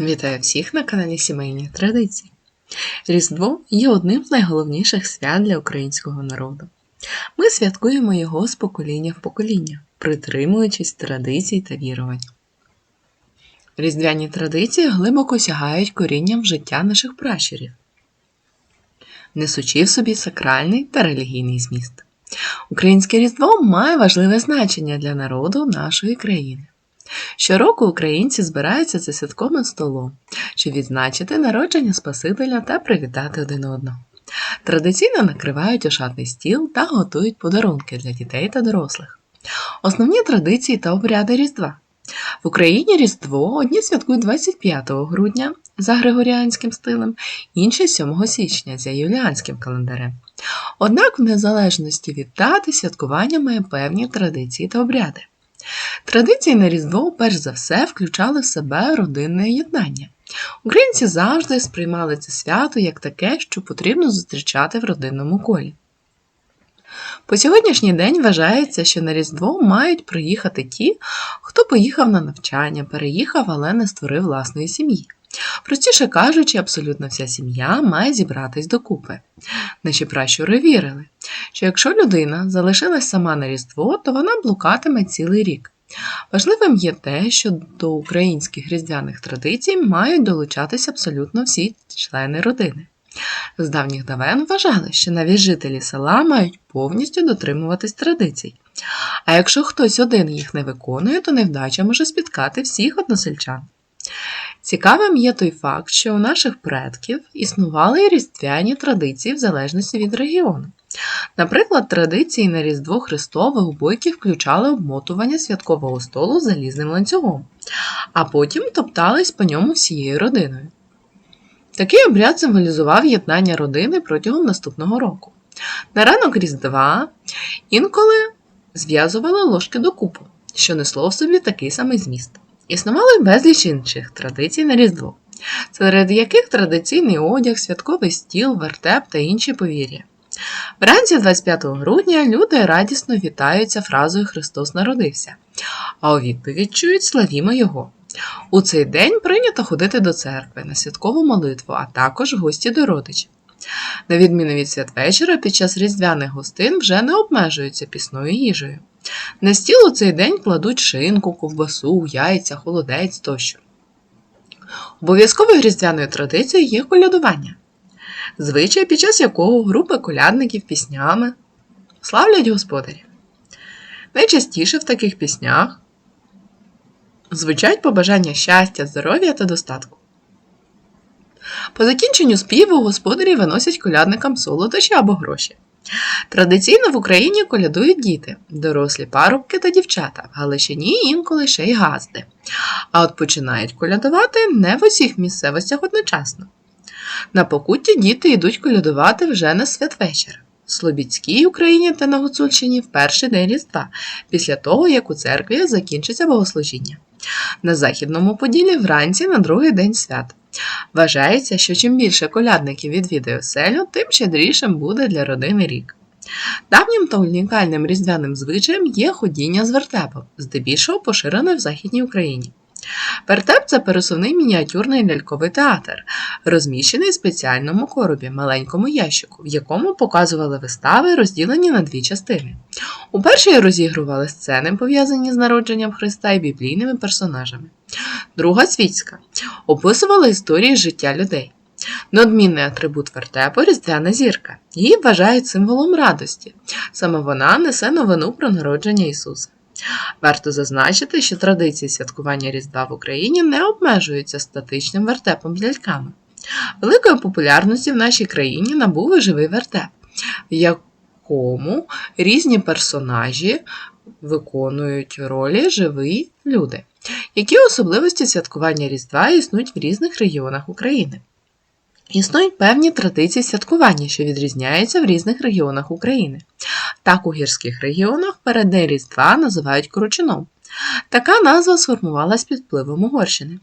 Вітаю всіх на каналі Сімейні Традиції. Різдво є одним з найголовніших свят для українського народу. Ми святкуємо його з покоління в покоління, притримуючись традицій та вірувань. Різдвяні традиції глибоко сягають корінням життя наших пращурів, несучи в собі сакральний та релігійний зміст. Українське Різдво має важливе значення для народу нашої країни. Щороку українці збираються за святковим столом, щоб відзначити народження Спасителя та привітати один одного. Традиційно накривають ошатний стіл та готують подарунки для дітей та дорослих. Основні традиції та обряди Різдва. В Україні Різдво одні святкують 25 грудня за григоріанським стилем, інші 7 січня за юліанським календарем. Однак, в незалежності від дати, святкування має певні традиції та обряди. Традиції на Різдво, перш за все, включали в себе родинне єднання. Українці завжди сприймали це свято як таке, що потрібно зустрічати в родинному колі. По сьогоднішній день вважається, що на Різдво мають приїхати ті, хто поїхав на навчання, переїхав, але не створив власної сім'ї. Простіше кажучи, абсолютно вся сім'я має зібратись докупи. Наші пращури вірили, що якщо людина залишилась сама на Різдво, то вона блукатиме цілий рік. Важливим є те, що до українських різдвяних традицій мають долучатися абсолютно всі члени родини. З давніх давен вважали, що навіть жителі села мають повністю дотримуватись традицій. А якщо хтось один їх не виконує, то невдача може спіткати всіх односельчан. Цікавим є той факт, що у наших предків існували різдвяні традиції в залежності від регіону. Наприклад, традиції на Різдво Христове у бойки включали обмотування святкового столу залізним ланцюгом, а потім топтались по ньому всією родиною. Такий обряд символізував єднання родини протягом наступного року. На ранок Різдва інколи зв'язували ложки докупу, що несло в собі такий самий зміст. Існувало й безліч інших традицій на Різдво, серед яких традиційний одяг, святковий стіл, вертеп та інші повір'я. Вранці 25 грудня люди радісно вітаються фразою Христос народився, а у відповідь чують славімо Його. У цей день прийнято ходити до церкви на святкову молитву, а також гості до родичів. На відміну від святвечора, під час різдвяних гостин вже не обмежуються пісною їжею. На стіл у цей день кладуть шинку, ковбасу, яйця, холодець тощо. Обов'язковою різдвяною традицією є колядування, звичай, під час якого групи колядників піснями славлять господарів. Найчастіше в таких піснях звучать побажання щастя, здоров'я та достатку. По закінченню співу господарі виносять колядникам солодощі або гроші. Традиційно в Україні колядують діти, дорослі парубки та дівчата, в Галичині інколи ще й газди. А от починають колядувати не в усіх місцевостях одночасно. На покутті діти йдуть колядувати вже на святвечір. В Слобідській Україні та на Гуцульщині в перший день Різдва, після того, як у церкві закінчиться богослужіння. На Західному Поділі вранці на другий день свят. Вважається, що чим більше колядників відвідає оселю, тим щедрішим буде для родини рік. Давнім та унікальним різдвяним звичаєм є ходіння з вертепом, здебільшого поширене в Західній Україні. Вертеп це пересувний мініатюрний ляльковий театр, розміщений в спеціальному коробі, маленькому ящику, в якому показували вистави, розділені на дві частини. У першій розігрували сцени, пов'язані з народженням Христа і біблійними персонажами. Друга світська описувала історії життя людей. Неодмінний атрибут вертепу різдвяна зірка. Її вважають символом радості. Саме вона несе новину про народження Ісуса. Варто зазначити, що традиції святкування Різдва в Україні не обмежуються статичним вертепом з ляльками. Великої популярності в нашій країні набув і живий вертеп, в якому різні персонажі виконують ролі живі люди. Які особливості святкування Різдва існують в різних регіонах України? Існують певні традиції святкування, що відрізняються в різних регіонах України. Так у гірських регіонах переддень Різдва називають Корочином. Така назва сформувалась під впливом Угорщини.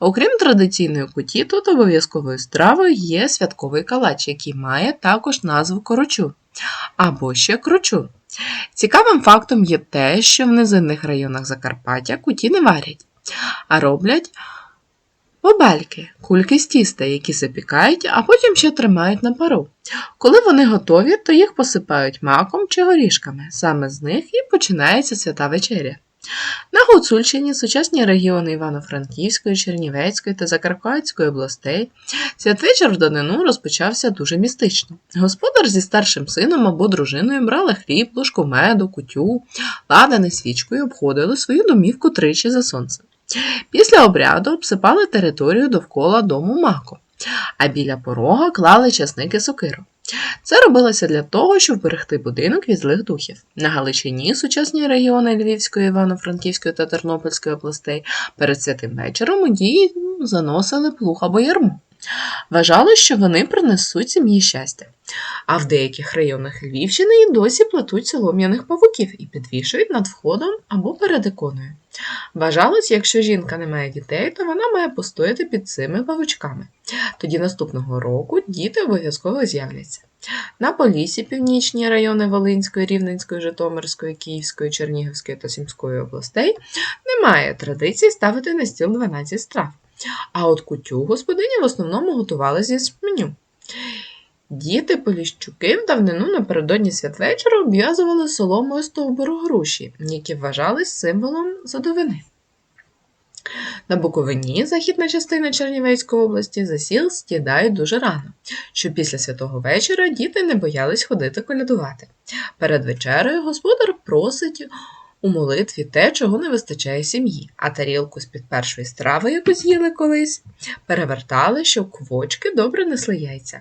Окрім традиційної куті, тут обов'язковою стравою є святковий калач, який має також назву корочу або ще крочу. Цікавим фактом є те, що в низинних районах Закарпаття куті не варять, а роблять в кульки з тіста, які запікають, а потім ще тримають на пару. Коли вони готові, то їх посипають маком чи горішками. Саме з них і починається свята вечеря. На Гуцульщині, сучасні регіони Івано-Франківської, Чернівецької та Закарпатської областей, святвечір в данину розпочався дуже містично. Господар зі старшим сином або дружиною брали хліб, ложку меду, кутю, ладани свічку і обходили свою домівку тричі за сонцем. Після обряду обсипали територію довкола дому маком, а біля порога клали часники сокиру. Це робилося для того, щоб берегти будинок від злих духів. На Галичині сучасні регіони Львівської, Івано-Франківської та Тернопільської областей перед святим вечором дії заносили плуг або ярмо. Вважали, що вони принесуть сім'ї щастя. А в деяких районах Львівщини і досі плетуть солом'яних павуків і підвішують над входом або перед іконою. Вважалось, якщо жінка не має дітей, то вона має постояти під цими павучками. Тоді наступного року діти обов'язково з'являться. На Полісі, північні райони Волинської, Рівненської, Житомирської, Київської, Чернігівської та Сімської областей немає традиції ставити на стіл 12 страв. А от кутю господині в основному готували зі меню. Діти Поліщуки в давнину напередодні святвечора обв'язували соломою стовбуру груші, які вважались символом задовини. На Буковині, західна частина Чернівецької області, засіл стідають дуже рано, щоб після святого вечора діти не боялись ходити колядувати. Перед вечерею господар просить у молитві те, чого не вистачає сім'ї, а тарілку з-під першої страви, яку з'їли колись, перевертали, щоб квочки добре несли яйця.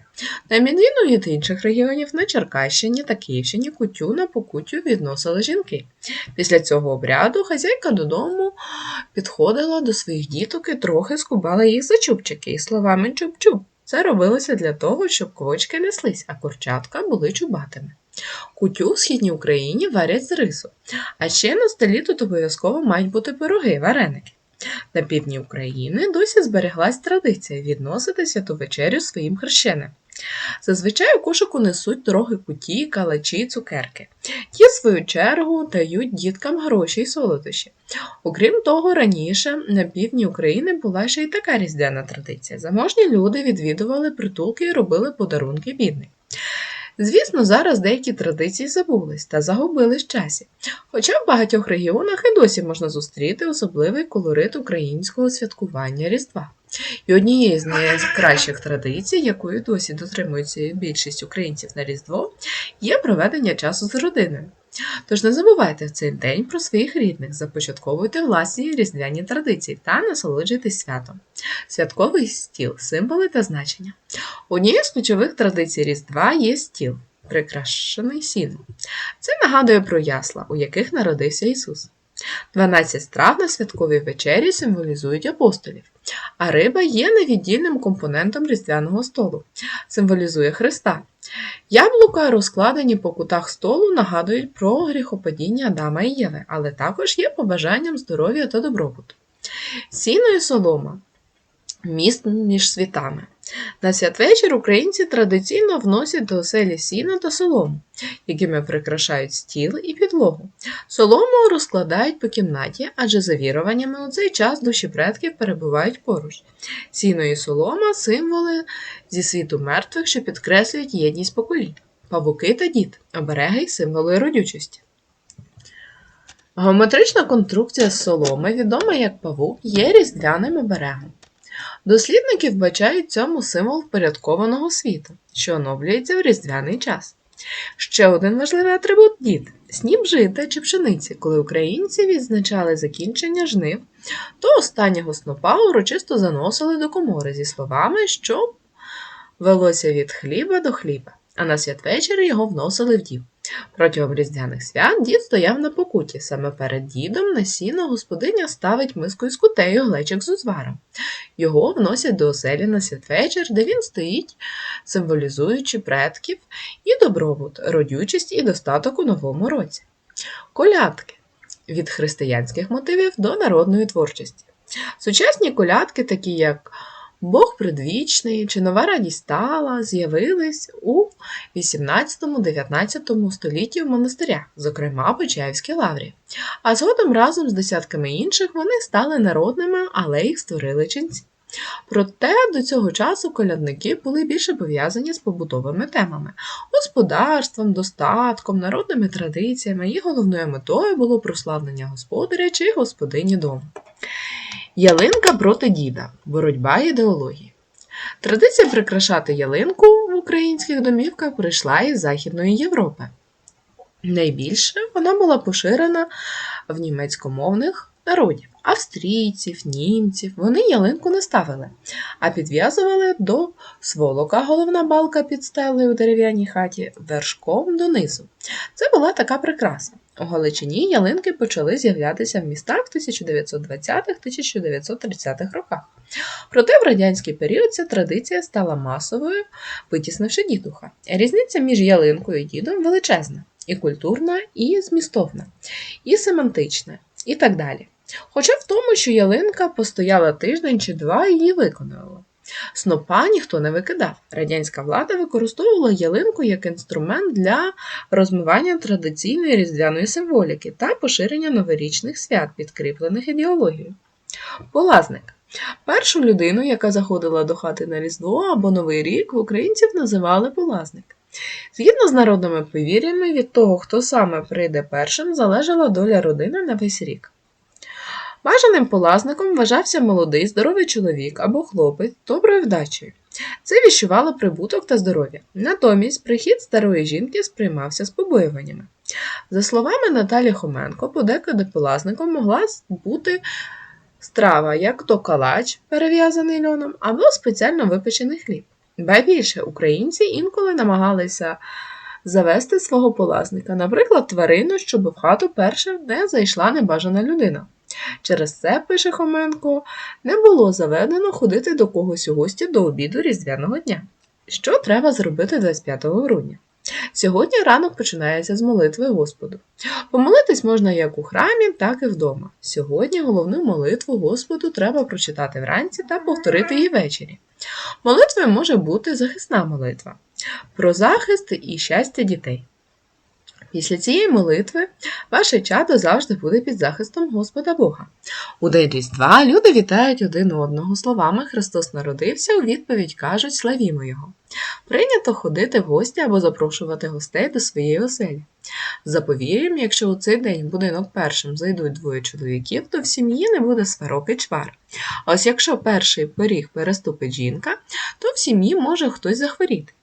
На відміну від інших регіонів на Черкащині та Київщині кутю на покутю відносили жінки. Після цього обряду хазяйка додому підходила до своїх діток і трохи скубала їх за чубчики і словами чуб-чуб. Це робилося для того, щоб квочки неслись, а курчатка були чубатими. Кутю в східній Україні варять з рису, а ще на столі тут обов'язково мають бути пироги, вареники. На півдні України досі збереглась традиція відносити святу вечерю своїм хрещеним. Зазвичай у кошику несуть дороги куті, калачі, цукерки. Ті, в свою чергу, дають діткам гроші й солодощі. Окрім того, раніше на півдні України була ще й така різдвяна традиція. Заможні люди відвідували притулки і робили подарунки бідним. Звісно, зараз деякі традиції забулись та загубились в часі, хоча в багатьох регіонах і досі можна зустріти особливий колорит українського святкування Різдва. І однією з найкращих традицій, якою досі дотримується більшість українців на Різдво, є проведення часу з родиною. Тож не забувайте в цей день про своїх рідних, започатковуйте власні різдвяні традиції та насолоджуйтесь святом. Святковий стіл, символи та значення. Однією з ключових традицій Різдва є стіл, прикрашений сіном. Це нагадує про ясла, у яких народився Ісус. 12 страв на святковій вечері символізують апостолів, а риба є невіддільним компонентом різдвяного столу, символізує Христа. Яблука, розкладені по кутах столу, нагадують про гріхопадіння Адама і Єви, але також є побажанням здоров'я та добробуту. Сіно і солома міст між світами. На святвечір українці традиційно вносять до оселі сіно та солому, якими прикрашають стіл і підлогу. Солому розкладають по кімнаті, адже за віруваннями у цей час душі предків перебувають поруч. Сіно і солома символи зі світу мертвих, що підкреслюють єдність поколінь. Павуки та дід обереги й символи родючості. Геометрична конструкція соломи, відома як павук, є різдвяним оберегом. Дослідники вбачають цьому символ впорядкованого світу, що оновлюється в різдвяний час. Ще один важливий атрибут дід. Сніп жита чи пшениці, коли українці відзначали закінчення жнив, то останнього снопа урочисто заносили до комори зі словами, що велося від хліба до хліба, а на святвечір його вносили в дім. Протягом різдвяних свят дід стояв на покуті. Саме перед дідом на сіно господиня ставить миску із кутею глечик з узваром. Його вносять до оселі на святвечір, де він стоїть, символізуючи предків і добробут, родючість і достаток у новому році. Колядки від християнських мотивів до народної творчості. Сучасні колядки, такі як Бог предвічний чи нова радість стала, з'явились у 18-19 столітті в монастирях, зокрема Почаївській лаврі. А згодом разом з десятками інших вони стали народними, але їх створили ченці. Проте до цього часу колядники були більше пов'язані з побутовими темами господарством, достатком, народними традиціями і головною метою було прославлення господаря чи господині дому. Ялинка проти діда боротьба ідеології. Традиція прикрашати ялинку в українських домівках прийшла із Західної Європи. Найбільше вона була поширена в німецькомовних народів австрійців, німців. Вони ялинку не ставили, а підв'язували до сволока головна балка під стелею у дерев'яній хаті вершком донизу. Це була така прикраса. У Галичині ялинки почали з'являтися в містах в 1920-1930-х роках. Проте в радянський період ця традиція стала масовою, витіснивши дідуха. Різниця між ялинкою і дідом величезна, і культурна, і змістовна, і семантична, і так далі. Хоча в тому, що ялинка постояла тиждень чи два її виконала. Снопа ніхто не викидав. Радянська влада використовувала ялинку як інструмент для розмивання традиційної різдвяної символіки та поширення новорічних свят, підкріплених ідеологією. Полазник. Першу людину, яка заходила до хати на Різдво або Новий рік, в українців називали полазник. Згідно з народними повір'ями, від того, хто саме прийде першим, залежала доля родини на весь рік. Бажаним полазником вважався молодий здоровий чоловік або хлопець доброю вдачею. Це віщувало прибуток та здоров'я. Натомість прихід старої жінки сприймався з побоюваннями. За словами Наталі Хоменко, подекуди полазником могла бути страва, як то калач, перев'язаний льоном, або спеціально випечений хліб. Ба більше українці інколи намагалися завести свого полазника, наприклад, тварину, щоб в хату перше не зайшла небажана людина. Через це, пише Хоменко, не було заведено ходити до когось у гості до обіду Різдвяного дня. Що треба зробити 25 грудня? Сьогодні ранок починається з молитви Господу. Помолитись можна як у храмі, так і вдома. Сьогодні головну молитву Господу треба прочитати вранці та повторити її ввечері. Молитвою може бути захисна молитва про захист і щастя дітей. Після цієї молитви ваше чадо завжди буде під захистом Господа Бога. У день Різдва люди вітають один одного словами Христос народився, у відповідь кажуть Славімо Його. Прийнято ходити в гості або запрошувати гостей до своєї оселі. За повір'ям, якщо у цей день в будинок першим зайдуть двоє чоловіків, то в сім'ї не буде сварок і чвар. Ось якщо перший поріг переступить жінка, то в сім'ї може хтось захворіти.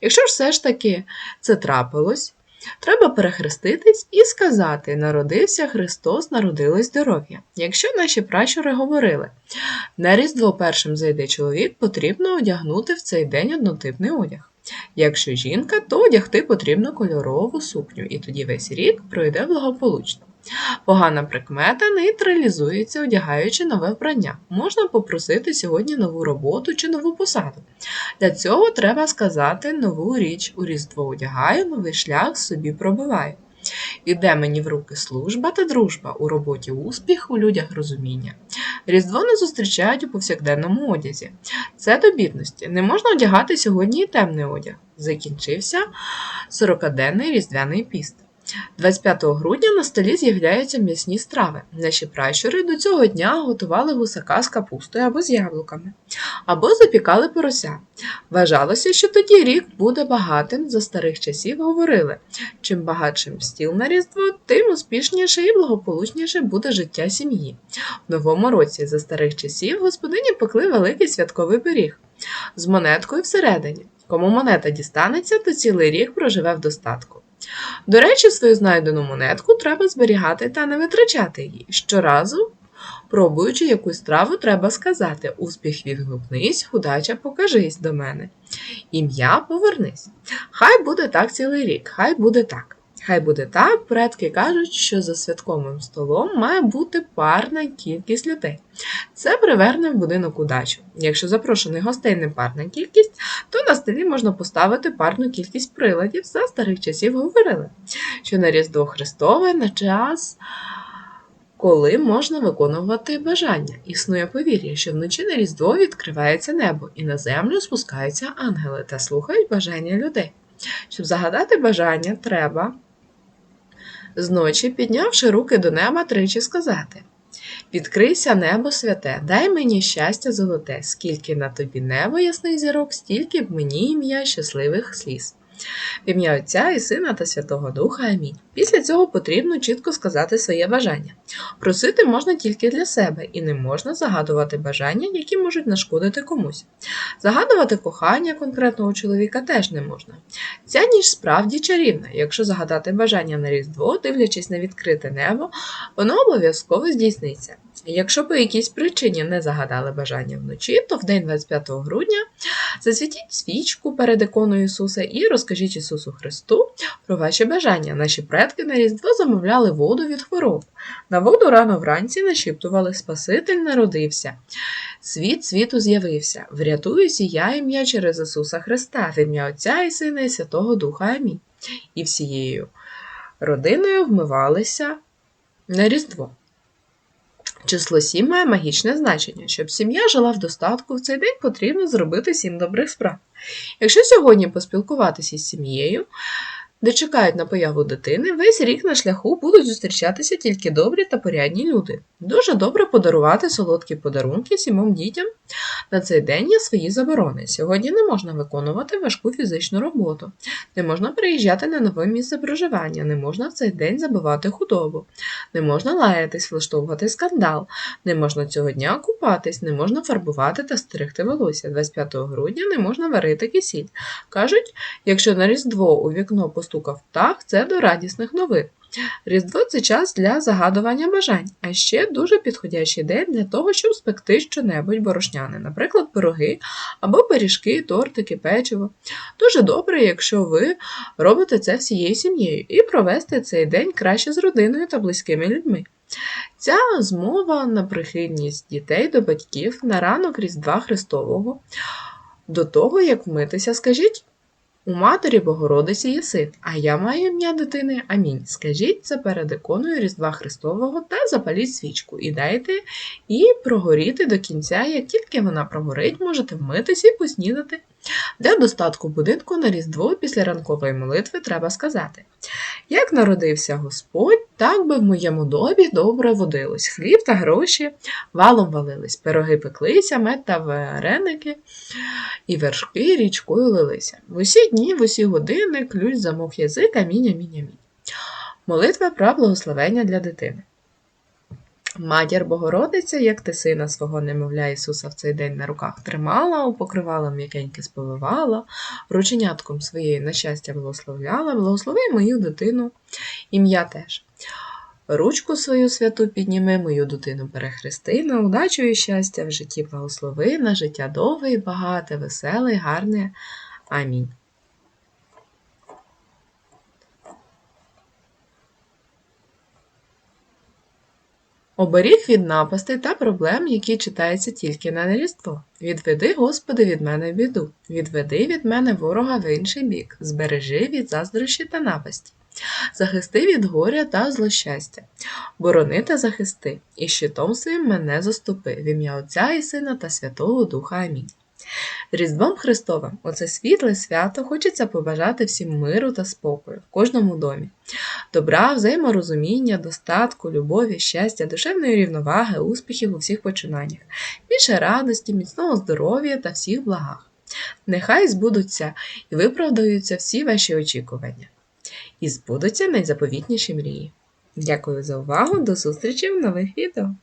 Якщо ж все ж таки це трапилось, Треба перехреститись і сказати Народився Христос, народилось здоров'я. Якщо наші пращури говорили, на Різдво першим зайде чоловік, потрібно одягнути в цей день однотипний одяг. Якщо жінка, то одягти потрібно кольорову сукню, і тоді весь рік пройде благополучно. Погана прикмета нейтралізується, одягаючи нове вбрання. Можна попросити сьогодні нову роботу чи нову посаду. Для цього треба сказати нову річ у Різдво одягаю, новий шлях собі пробиваю. Іде мені в руки служба та дружба, у роботі успіх, у людях розуміння. Різдво не зустрічають у повсякденному одязі. Це до бідності. Не можна одягати сьогодні і темний одяг. Закінчився 40-денний різдвяний піст. 25 грудня на столі з'являються м'ясні страви. Наші пращури до цього дня готували гусака з капустою або з яблуками, або запікали порося. Вважалося, що тоді рік буде багатим, за старих часів говорили чим багатшим стіл на різдво, тим успішніше і благополучніше буде життя сім'ї. В новому році за старих часів господині пекли великий святковий пиріг з монеткою всередині. Кому монета дістанеться, то цілий рік проживе в достатку. До речі, свою знайдену монетку треба зберігати та не витрачати її. Щоразу, пробуючи якусь страву, треба сказати успіх відгукнись, удача покажись до мене. Ім'я повернись. Хай буде так цілий рік, хай буде так. Хай буде так, предки кажуть, що за святковим столом має бути парна кількість людей. Це приверне в будинок удачу. Якщо запрошений гостей не парна кількість, то на столі можна поставити парну кількість приладів. За старих часів говорили, що на Різдво Христове на час. Коли можна виконувати бажання, існує повір'я, що вночі на Різдво відкривається небо, і на землю спускаються ангели та слухають бажання людей. Щоб загадати бажання, треба зночі, піднявши руки до неба, тричі сказати Відкрийся небо святе, дай мені щастя золоте, скільки на тобі небо ясних зірок, стільки в мені ім'я щасливих сліз. В ім'я Отця і Сина та Святого Духа Амінь. Після цього потрібно чітко сказати своє бажання. Просити можна тільки для себе і не можна загадувати бажання, які можуть нашкодити комусь. Загадувати кохання конкретного чоловіка теж не можна. Ця ніж справді чарівна. Якщо загадати бажання на Різдво, дивлячись на відкрите небо, воно обов'язково здійсниться. Якщо по якійсь причині не загадали бажання вночі, то в день 25 грудня засвітіть свічку перед іконою Ісуса і розкажіть Ісусу Христу про ваші бажання. Наші предки на Різдво замовляли воду від хвороб. На воду рано вранці нашіптували Спаситель народився. Світ світу з'явився. Врятуюся я ім'я через Ісуса Христа, в ім'я Отця і Сина і Святого Духа Амінь. І всією родиною вмивалися на Різдво. Число 7 має магічне значення. Щоб сім'я жила в достатку, в цей день потрібно зробити сім добрих справ. Якщо сьогодні поспілкуватися з сім'єю, де чекають на появу дитини, весь рік на шляху будуть зустрічатися тільки добрі та порядні люди. Дуже добре подарувати солодкі подарунки сімом дітям. На цей день є свої заборони. Сьогодні не можна виконувати важку фізичну роботу, не можна приїжджати на нове місце проживання, не можна в цей день забивати худобу, не можна лаятись, влаштовувати скандал, не можна цього дня купатись, не можна фарбувати та стригти волосся. 25 грудня не можна варити кисіль. Кажуть, якщо на Різдво у вікно постукав птах, це до радісних новин. Різдво це час для загадування бажань, а ще дуже підходящий день для того, щоб спекти щонебудь борошняне, наприклад, пироги або пиріжки, тортики, печиво. Дуже добре, якщо ви робите це всією сім'єю і провести цей день краще з родиною та близькими людьми. Ця змова на прихильність дітей до батьків на ранок Різдва Христового. До того, як вмитися, скажіть у матері Богородиці є син, а я маю ім'я дитини. Амінь. Скажіть це перед іконою Різдва Христового та запаліть свічку і дайте і прогоріти до кінця. Як тільки вона прогорить, можете вмитись і поснідати. Для достатку будинку на Різдво після ранкової молитви треба сказати: Як народився Господь, так би в моєму домі добре водилось, хліб та гроші валом валились, пироги пеклися, мед та вареники, і вершки річкою лилися. В усі дні, в усі години ключ замок язика міня міня міня. Молитва про благословення для дитини. Матір Богородиця, як ти сина свого немовля Ісуса в цей день на руках тримала, у покривало м'якеньке сповивала, рученятком своєї на щастя благословляла, благослови мою дитину, ім'я теж. Ручку свою святу підніми, мою дитину перехрести, на удачу і щастя в житті благослови, на життя довге і багате, веселе, гарне. Амінь. Оберіг від напастей та проблем, які читаються тільки на Різдво. Відведи, Господи, від мене біду, відведи від мене ворога в інший бік, збережи від заздрощі та напасті. Захисти від горя та злощастя, борони та захисти, і щитом своїм мене заступи, в ім'я Отця і Сина та Святого Духа Амінь. Різдвом Христовим у це світле свято хочеться побажати всім миру та спокою в кожному домі, добра, взаєморозуміння, достатку, любові, щастя, душевної рівноваги, успіхів у всіх починаннях, більше радості, міцного здоров'я та всіх благах. Нехай збудуться і виправдаються всі ваші очікування, і збудуться найзаповітніші мрії. Дякую за увагу, до зустрічі в нових відео!